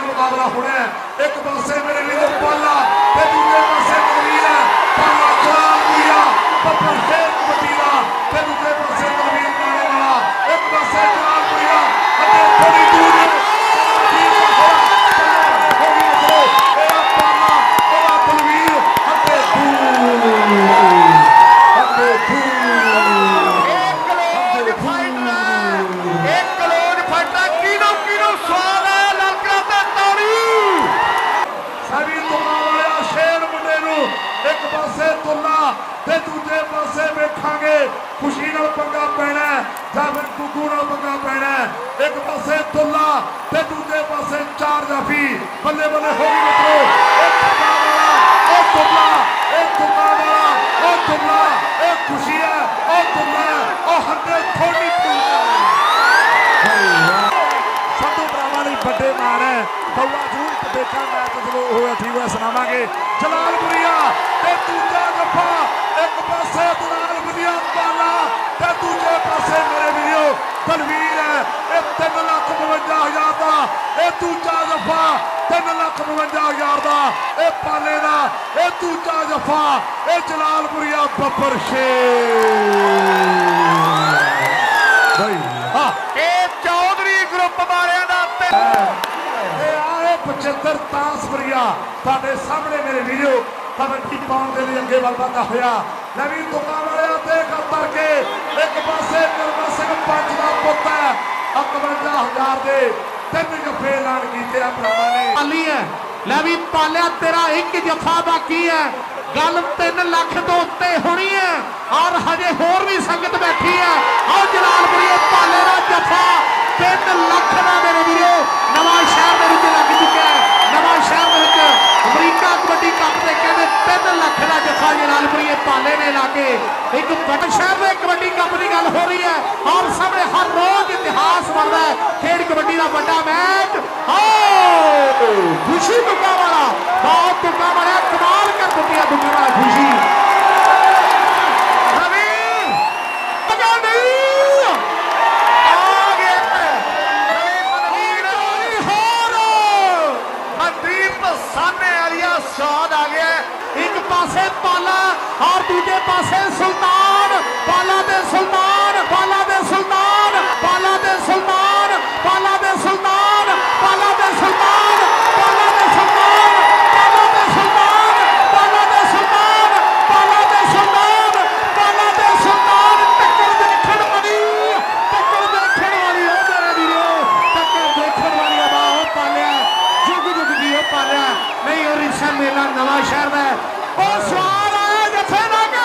ਮੁਕਾਬਲਾ ਹੋਣਾ ਹੈ। ਇੱਕ ਪਾਸੇ ਮੇਰੇ ਲਈ ਪਾਲਾ ਪਾਸੇ ਤੁਲਾ ਤੇ ਦੂਜੇ ਪਾਸੇ ਵੇਖਾਂਗੇ। ਖੁਸ਼ੀ ਨਾਲ ਪੰਗਾ ਪੈਣਾ ਜਾਂ ਫਿਰ ਕੁੱਕੂ ਨਾਲ ਪੰਗਾ ਪੈਣਾ ਇੱਕ ਪਾਸੇ ਤੁੱਲਾ ਤੇ ਦੂਜੇ ਪਾਸੇ ਚਾਰ ਜਾਫੀ। ਬੱਲੇ ਬੱਲੇ ਹੋ ਗਈ ਮਿੱਤਰੋ। ਇਹ ਤੁੱਲਾ ਵਾਲਾ ਇਹ ਤੁੱਲਾ ਇਹ ਤੁੱਲਾ ਵਾਲਾ ਇਹ ਖੁਸ਼ੀ ਹੈ ਇਹ ਤੁੱਲਾ ਉਹ ਹੱਦੇ ਥੋੜੀ ਤੁੱਲਾ ਸਾਡੂ ਭਰਾਵਾਂ ਲਈ ਵੱਡੇ ਮਾਣ ਹੈ। ਬੌਲਾ ਜ਼ਰੂਰ ਦੇਖਾਂ ਮੈਚ ਜਦੋਂ ਹੋਇਆ ਠੀਕ ਹੋਇਆ ਸੁਣਾਵਾਂਗੇ। ਜਲਾਲਪੁਰੀਆ ਤਨਵੀਰ ਇਹ 3 ਲੱਖ 52 ਹਜ਼ਾਰ ਦਾ। ਇਹ ਦੂਜਾ ਜੱਫਾ 3 ਲੱਖ 52 ਹਜ਼ਾਰ ਦਾ। ਇਹ ਪਾਲੇ ਦਾ। ਇਹ ਦੂਜਾ ਜੱਫਾ। ਇਹ ਜਲਾਲਪੁਰੀਆ ਬੱਬਰ ਸ਼ੇਰ ਬਈ ਹਾਂ। ਇਹ ਚੌਧਰੀ ਗਰੁੱਪ ਵਾਲਿਆਂ ਦਾ ਇਹ ਆਏ 75 ਤਾਸਪਰੀਆ। ਤੁਹਾਡੇ ਸਾਹਮਣੇ ਮੇਰੇ ਵੀਡੀਓ ਕਬੱਡੀ ਪਾਉਣ ਦੇ ਲਈ ਅੱਗੇ ਵੱਲ ਵਧਦਾ ਹੋਇਆ। ਨਵੀਂ ਦੁਕਾਨ ਵਾਲਿਆ ਤੇ ਕਰ ਕੇ ਪੁੱਤ ਹੈ 51000 ਦੇ ਤਿੰਨ ਜਫੇ ਐਲਾਨ ਕੀਤੇ ਆ ਭਰਾਵਾਂ ਨੇ। ਪਾਲੀ ਹੈ। ਲੈ ਵੀ ਪਾਲਿਆ, ਤੇਰਾ ਇੱਕ ਜੱਫਾ ਬਾਕੀ ਹੈ? ਗੱਲ 3 ਲੱਖ ਤੋਂ ਉੱਤੇ ਹੋਣੀ ਹੈ। ਔਰ ਹਜੇ ਹੋਰ ਵੀ ਸੰਗਤ ਬੈਠੀ ਹੈ। ਆਹ ਜਲਾਲਪੁਰੀਏ ਪਾਲੇ ਦਾ ਜਲਾਲਪੁਰੀਏ ਨੇ ਲਾ ਕੇ ਇੱਕ ਵੱਡੇ ਸ਼ਹਿਰ ਦੇ ਕਬੱਡੀ ਕੱਪ ਦੀ ਗੱਲ ਹੋ ਰਹੀ ਹੈ। ਔਰ ਸਾਹਮਣੇ ਹਰ ਰੋਜ਼ ਇਤਿਹਾਸ ਬਣਦਾ ਹੈ। ਖੇਡ ਕਬੱਡੀ ਦਾ ਵੱਡਾ ਮੈਚ। ਆਓ ਖੁਸ਼ੀ ਦੁੱਗਾ ਵਾਲਾ। ਬਹੁਤ ਦੁੱਗਾ ਵਾਲਾ ਕਮਾਲ ਕਰ ਦਿੱਤੀ ਹੈ ਦੁੱਗਾ ਵਾਲਾ ਖੁਸ਼ੀ। ਰਵੀ ਵਾਲੀਆ ਸ਼ਾਟ ਆ ਗਿਆ। ਪਾਸੇ ਪਾਲਾ ਔਰ ਦੂਜੇ ਪਾਸੇ ਸੁਲਤਾਨ ਪਾਲਾ ਦੇ ਸੁਲਤਾਨ ਪਾਲਾ ਦੇ ਸੁਲਤਾਨ ਪਾਲਾ ਦੇ ਸੁਲਤਾਨ ਪਾਲਾ ਦੇ ਸੁਲਤਾਨ ਪਾਲਾ ਦੇ ਸੁਲਤਾਨ ਪਾਲਾ ਦੇ ਸੁਲਤਾਨ ਪਾਲਾ ਦੇ ਸੁਲਤਾਨ ਪਾਲਾ ਦੇ ਸੁਲਤਾਨ ਪਾਲਾ ਦੇ ਸੁਲਤਾਨ ਪਾਲਾ ਦੇ ਸੁਲਤਾਨ ਟੱਕਰ ਦੇਖਣ ਵਾਲੀ ਟੱਕਰ ਦੇਖਣ ਵਾਲੀ ਉਹ ਮੇਰੇ ਵੀਰੋ ਟੱਕਰ ਦੇਖਣ ਵਾਲੀ ਆ ਬਾਹ ਉਹ ਪਾਲਿਆ ਜੁਗ ਜੁਗ ਦੀ ਉਹ ਪਾਲਿਆ ਨਹੀਂ ਉਹ ਰਿਸ਼ਾ ਮੇਲਾ ਨਵਾਂ ਸ਼ਹਿਰ ਦਾ ਉਹ ਸਵਾਰ ਆਇਆ ਜੱਥੇ ਨਾਲ